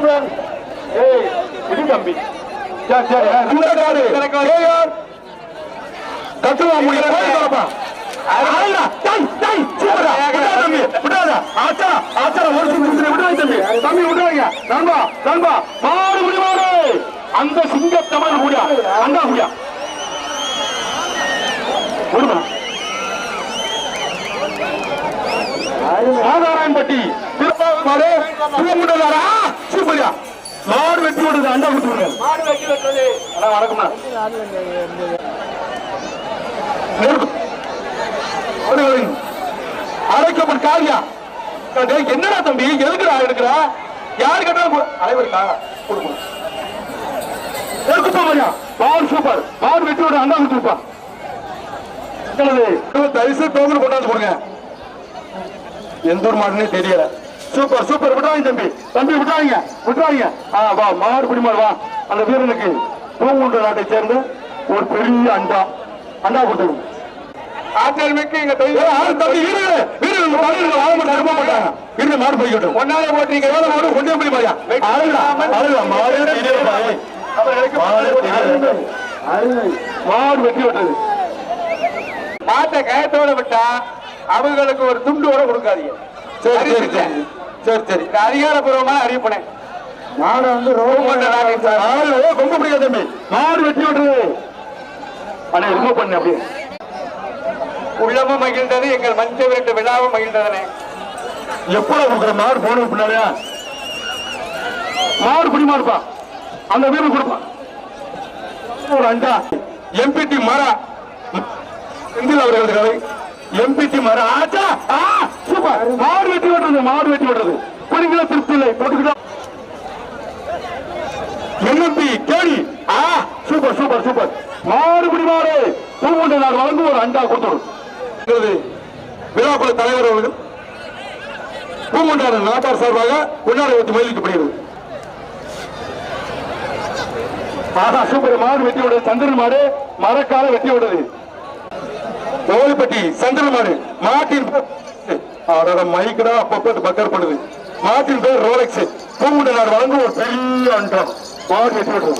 ஆம்பளன் ஏய் இது தம்பி. சரி சரி இந்த காடு ஏயார் கட்டுவா முடியல போய் தரப்பா ஆயிடா. டை டை சூப்பரா விடாத தம்பி. விடாத. ஆச்சா ஆச்சா ஒரு நிமிஷம் விடாத தம்பி. தம்பி. விடாதீங்க நண்பா நண்பா. மாடு முடி மாடு அந்த சிங்க தமிழ் முடியா? அந்த முடியா? விடுமா? ஆதாராயன்பட்டி திருப்பாவூர் மாடு பூமுண்டதாரா சூப்பரியா மாடு வெட்டி விடுது அண்டா விட்டு விடுங்க மாடு வெட்டி வெட்டுறது அண்ணா வணக்கம்ண்ணா. அரைக்கப்பட்ட காரியா? என்னடா தம்பி? எதுக்குடா எடுக்கிற? யாரு கேட்டாலும் அனைவருக்கா கொடுக்கணும் மரியா பால் சூப்பர் பால் வெட்டி விட அண்டா விட்டுருப்பா தரிசு டோக்கன் கொண்டாந்து கொடுங்க. எந்த ஒரு மாடுனே தெரியல. Super super. விட்டாங்க தம்பி. தம்பி விட்டாங்க விட்டாங்க ஆ வா மாடு மாடு வா. அந்த வீரனுக்கு பூங்குன்ற நாட்டை சேர்ந்த ஒரு பெரிய அண்டா. அண்டா கொடுத்துருங்க. ஆற்றல் மிக்க எங்க தம்பி வீரர்கள் வீரர்கள் தலைவர்கள் மாட்டாங்க இருக்க மாட்டாங்க இருந்த மாடு போய்க்கட்டும் ஒன்னாலே போட்டீங்க. வேலை மாடு கொண்டே போய் மாடு தெரியல. மாடு வெட்டி விட்டது. மாட்டை கயத்தோட விட்டா அவங்களுக்கு ஒரு துண்டு கூட கொடுக்காதீங்க. சரி சரி சரி. சரி அதிகாரப்பூர்வமான அறிவிப்பனே. மாடு வந்து கொம்பு பிடிக்காத தம்பி. மாடு வெட்டி விட்டுறது அண்ணா ரிமூவ் பண்ணு அப்படியே. உள்ளமும் மகிழ்ந்தது எங்கள் மஞ்ச விரட்டு விழாவும் மகிழ்ந்ததனே. எப்படா கொடுக்குற மாடு போன பின்னாடியா? மாடு பிடி மாடுப்பா அந்த வீரன் கொடுப்பா. ஒரு அண்டா எம்பிடி மரா. செந்தில் அவர்களது கதை. எம்பிடி மரா. ஆச்சா ஆ சூப்பர் மாடு வெட்டி விடுறது மாடு வெட்டி விடுறது. குடிங்கள திருப்தி போட்டுக்கிட்டோம் என்எம்பி கேடி ஆ சூப்பர் சூப்பர் சூப்பர். மாறுபடி மாறு மாடு. பூமுண்டை நாடு வழங்கும் ஒரு அண்டா கொடுத்துரும் விழாக்குழு தலைவர் அவர்கள் பூமுண்டான நாட்டார் சார்பாக கொண்டாட வைத்து மயிலிக்கப்படுகிறது ஆஹா சூப்பர். மாடு வெட்டி விடுறது சந்திரன் மாடு. மரக்கால வெட்டி விடுறது. கோவில்பட்டி சந்திரன் மாடு. மாட்டின் பேர் மைக் தான் அப்பப்போ பக்கர் பண்ணுது. மாட்டின் பேர் ரோலெக்ஸ். பூங்குடி நாடு வழங்கும் ஒரு பெரிய அண்டம் மாடு எட்டு